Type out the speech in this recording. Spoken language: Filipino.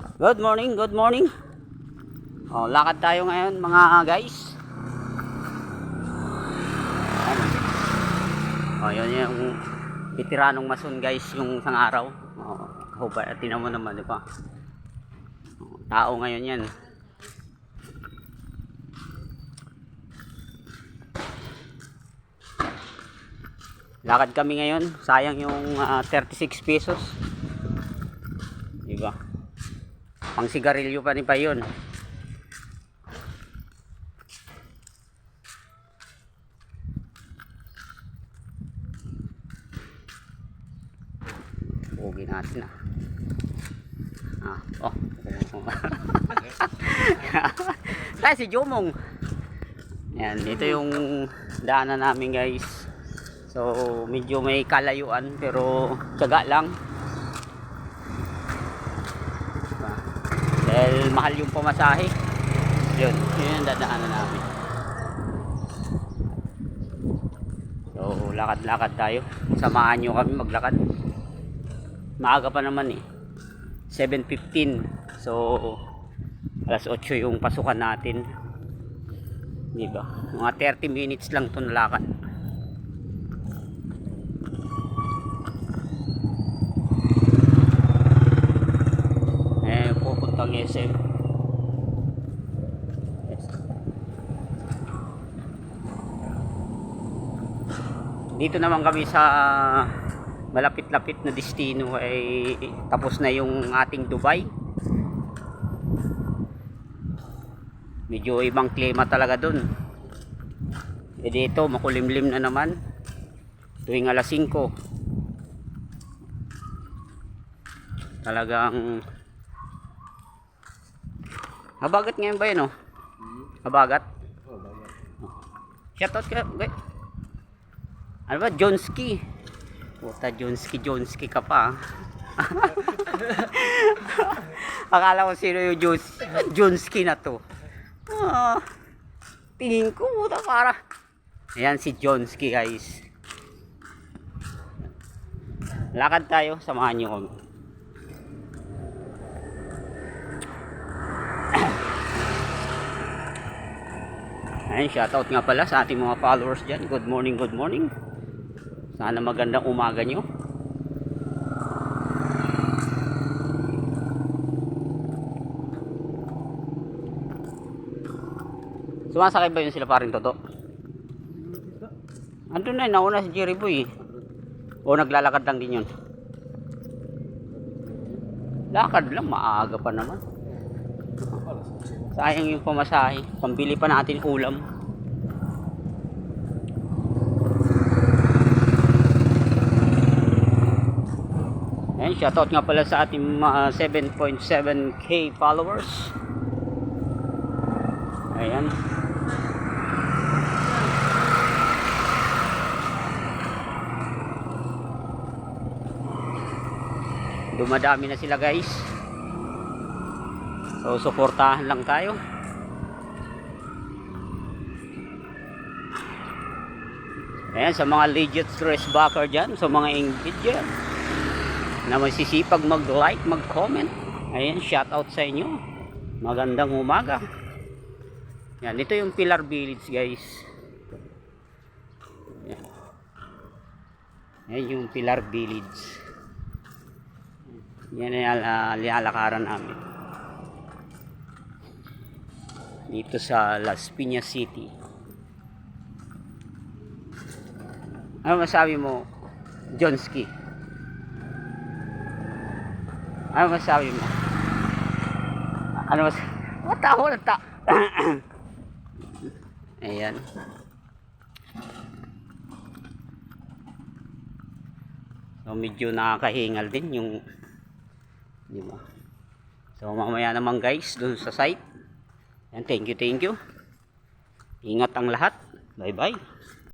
Good morning, good morning. Oh, lakad tayo ngayon mga guys. Oh, yun yung bitiranong mason guys yung isang araw. Oh, hubay, tinan mo naman, di ba? Oh, tao ngayon yan. Lakad kami ngayon. Sayang yung ah, 36 pesos. Di ba? Pang sigarilyo pa rin pa yun. Pugi natin ah. Ah, oh. Tayo si Jomong. Yan, ito yung daanan namin guys. So, medyo may kalayuan pero tiyaga lang. Diba? Dahil mahal yung pamasahe. Yun, yun yung dadaanan namin. So, lakad-lakad tayo. Samahan nyo kami maglakad. Maaga pa naman eh. 7.15. So, alas 8 yung pasukan natin. Diba? Mga 30 minutes lang to nalakad. Pupuntang SM. Dito naman kami sa malapit-lapit na destino ay tapos na yung ating Dubai. Medyo ibang klima talaga dun. E dito, makulimlim na naman. Tuwing alas 5. Talagang Habagat ngayon ba yun, oh? Habagat? Shoutout ka, guys. Ano ba? Jonski. Puta, Jonski, Jonski ka pa. ah. Akala ko sino yung Jons, Jonski na to. Ah, tingin ko, puta, para. Ayan si Jonski, guys. Lakad tayo, samahan niyo kami. Ayun, shoutout nga pala sa ating mga followers dyan. Good morning, good morning. Sana magandang umaga nyo. Sumasakay ba yun sila paring toto? Andun na, nauna si Jerry Boy. eh. O naglalakad lang din yun. Lakad lang, maaga pa naman. Sayang yung pamasahe. Pambili pa natin ulam. Ayan, shoutout nga pala sa ating mga 7.7k followers. Ayan. Dumadami na sila guys. So, suportahan lang tayo. Ayan, sa mga legit stress backer dyan, sa mga inggit dyan, na masisipag mag-like, mag-comment. Ayan, shout out sa inyo. Magandang umaga. Yan, ito yung Pilar Village guys. Yan. Yan yung Pilar Village. Yan ay uh, namin. Dito sa Las Piñas City. Ano masabi mo, Jonski? Ano masabi mo? Ano mas... Matawa na ta... Ayan. So medyo nakakahingal din yung di ba? So mamaya naman guys dun sa site. Yan, thank you, thank you. Ingat ang lahat. Bye bye.